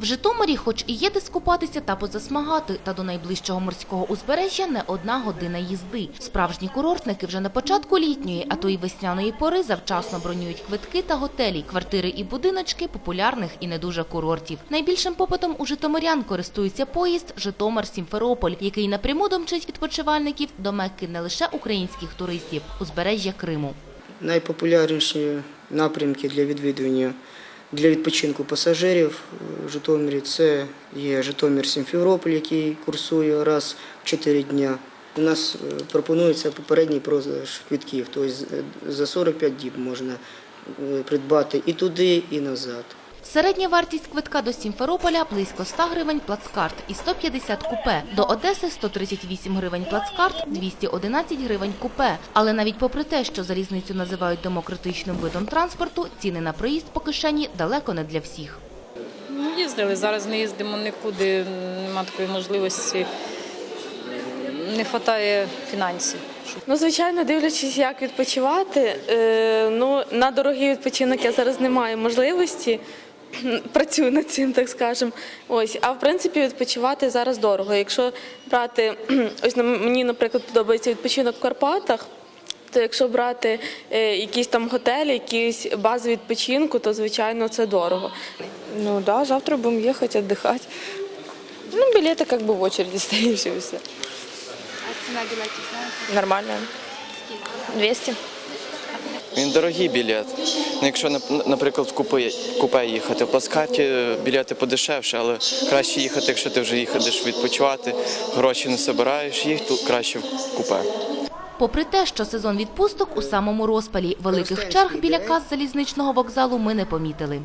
В Житомирі, хоч і є де скупатися та позасмагати, та до найближчого морського узбережжя не одна година їзди. Справжні курортники вже на початку літньої, а то й весняної пори завчасно бронюють квитки та готелі, квартири і будиночки популярних і не дуже курортів. Найбільшим попитом у житомирян користується поїзд Житомир-Сімферополь, який напряму домчить відпочивальників до Мекки не лише українських туристів, узбережжя Криму. Найпопулярніші напрямки для відвідування для відпочинку пасажирів в Житомирі це є Житомир Сімферополь, який курсує раз в 4 дня. У нас е, пропонується попередній продаж квитків, тобто за 45 діб можна е, придбати і туди, і назад. Середня вартість квитка до Сімферополя – близько 100 гривень плацкарт і 150 купе. До Одеси – 138 гривень плацкарт, 211 гривень купе. Але навіть попри те, що залізницю називають демократичним видом транспорту, ціни на проїзд по кишені далеко не для всіх. Ну, їздили, зараз не їздимо нікуди, нема такої можливості. Не вистачає фінансів. Ну, звичайно, дивлячись, як відпочивати. Е, ну, на дорогий відпочинок я зараз не маю можливості. Працюю над цим, так скажемо. Ось, а в принципі, відпочивати зараз дорого. Якщо брати, ось на- мені, наприклад, подобається відпочинок в Карпатах. То якщо брати е, якісь там готелі, якісь бази відпочинку, то звичайно це дорого. Ну да, завтра будем ехать отдыхать. Ну, билеты как бы в очереди стоишь и все. А ціна білетів знаєте? Нормально. 200. Він дорогий білет. Ну, Якщо, нап- наприклад, в купе, їхати, в плацкарті білети подешевше, але краще їхати, якщо ти вже їхаєш відпочивати, гроші не збираєш, їх то краще в купе. Попри те, що сезон відпусток у самому розпалі, великих черг біля кас залізничного вокзалу ми не помітили.